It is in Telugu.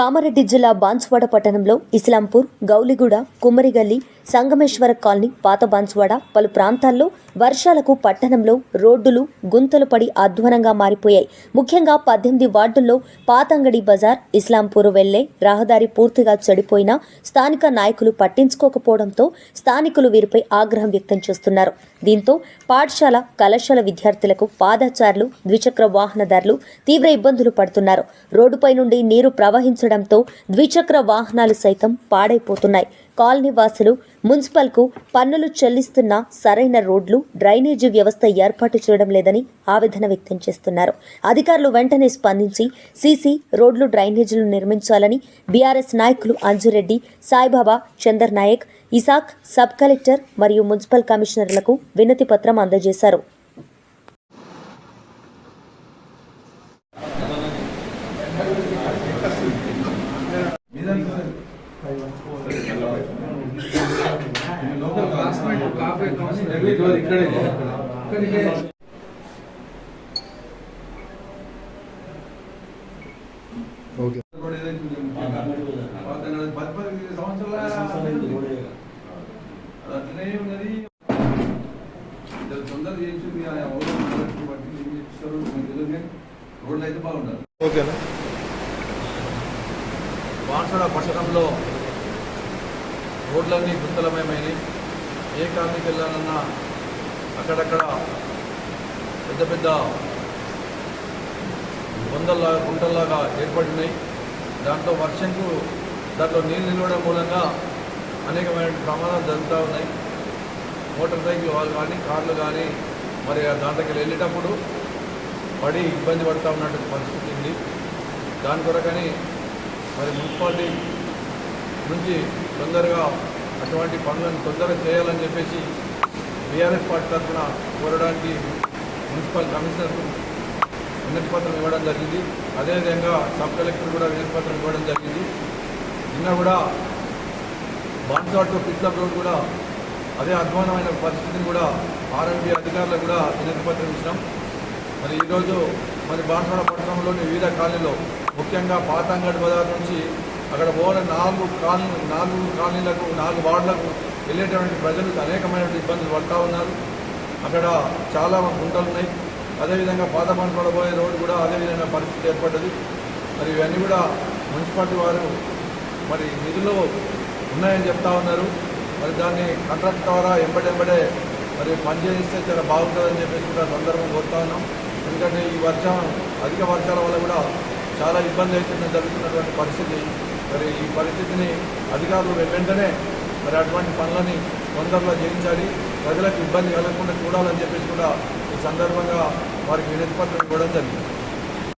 కామారెడ్డి జిల్లా బాన్సువాడ పట్టణంలో ఇస్లాంపూర్ గౌలిగూడ కుమ్మరిగల్లి సంగమేశ్వర కాలనీ పాత బాన్స్వాడ పలు ప్రాంతాల్లో వర్షాలకు పట్టణంలో రోడ్డులు గుంతలు పడి అధ్వానంగా మారిపోయాయి. ముఖ్యంగా పద్దెనిమిది వార్డుల్లో పాతంగడి బజార్ ఇస్లాంపూర్ వెళ్ళే రహదారి పూర్తిగా చెడిపోయినా స్థానిక నాయకులు పట్టించుకోకపోవడంతో స్థానికులు వీరిపై ఆగ్రహం వ్యక్తం చేస్తున్నారు. దీంతో పాఠశాల కళాశాల విద్యార్థులకు పాదచారులు ద్విచక్ర వాహనదారులు తీవ్ర ఇబ్బందులు పడుతున్నారు. రోడ్డుపై నుండి నీరు ప్రవహించడంతో ద్విచక్ర వాహనాలు సైతం పాడైపోతున్నాయి. కాలనీ వాసులు మున్సిపల్కు పన్నులు చెల్లిస్తున్నా సరైన రోడ్లు డ్రైనేజీ వ్యవస్థ ఏర్పాటు చేయడం లేదని ఆవేదన వ్యక్తం చేస్తున్నారు. అధికారులు వెంటనే స్పందించి సీసీ రోడ్లు డ్రైనేజీలు నిర్మించాలని బీఆర్ఎస్ నాయకులు అంజురెడ్డి సాయిబాబా చందర్ నాయక్ ఇసాక్ సబ్ కలెక్టర్ మరియు మున్సిపల్ కమిషనర్లకు వినతి పత్రం అందజేశారు. సంవత్సరాల అట్లనే ఉన్నది తొందర చేయించింది ఆ బట్టి ఏం చేస్తారు రోడ్లు అయితే బాగుండాలి ఓకేనా? బాన్సడ పట్టణంలో రోడ్లన్నీ గుంతలమయమైనవి. ఏ కాలనీకి వెళ్ళాలన్నా అక్కడక్కడ పెద్ద పెద్ద వందల్లాగా గుంటల్లాగా ఏర్పడినాయి. దాంట్లో వర్షంకు దాంట్లో నీళ్ళు నిలవడం మూలంగా అనేకమైన ప్రమాదాలు జరుగుతూ ఉన్నాయి. మోటార్ సైకిల్ వాళ్ళు కానీ కార్లు కానీ మరి ఆ దాంట్లోకి వెళ్ళేటప్పుడు పడి ఇబ్బంది పడుతూ ఉన్నట్టు పరిస్థితి ఉంది. దాని కొరకని మరి మున్సిపాలిటీ నుంచి తొందరగా అటువంటి పనులను తొందరగా చేయాలని చెప్పేసి బీఆర్ఎస్ పార్టీ తరఫున కోరడానికి మున్సిపల్ కమిషనర్కు వినతి పత్రం ఇవ్వడం జరిగింది. అదేవిధంగా సబ్ కలెక్టర్ కూడా వినతి పత్రం ఇవ్వడం జరిగింది. నిన్న కూడా బాన్సాట్ టు పిట్లప్ రోడ్ కూడా అదే అధ్వానమైన పరిస్థితిని కూడా ఆర్ఎంపీ అధికారులకు కూడా వినతి పత్రం ఇచ్చినాం. మరి ఈరోజు మరి బాన్సాడ పట్టణంలోని వివిధ కాలనీలో ముఖ్యంగా పాతంగడ్ బజార్ నుంచి అక్కడ పోయిన నాలుగు కాలనీ నాలుగు కాలనీలకు నాలుగు వార్డులకు వెళ్ళేటువంటి ప్రజలు అనేకమైన ఇబ్బందులు పడతా ఉన్నారు. అక్కడ చాలా గుంటలు ఉన్నాయి. అదేవిధంగా పాత పడబోయే పోయే రోడ్డు కూడా అదేవిధంగా పరిస్థితి ఏర్పడ్డది. మరి ఇవన్నీ కూడా మున్సిపాలిటీ వారు మరి నిధులు ఉన్నాయని చెప్తా ఉన్నారు. మరి దాన్ని కాంట్రాక్ట్ ద్వారా ఎంబడెంబడే మరి పనిచేస్తే చాలా బాగుంటుందని చెప్పేసి కూడా సందర్భం కోరుతా ఉన్నాం. ఎందుకంటే ఈ వర్షం అధిక వర్షాల వల్ల కూడా చాలా ఇబ్బంది అవుతుందని జరుగుతున్నటువంటి పరిస్థితి. మరి ఈ పరిస్థితిని అధికారులు వెంటనే మరి అటువంటి పనులని తొందరలో చేయించాలి. ప్రజలకు ఇబ్బంది కలగకుండా చూడాలని చెప్పేసి కూడా ఈ సందర్భంగా వారికి వినతి పత్రం ఇవ్వడం జరిగింది.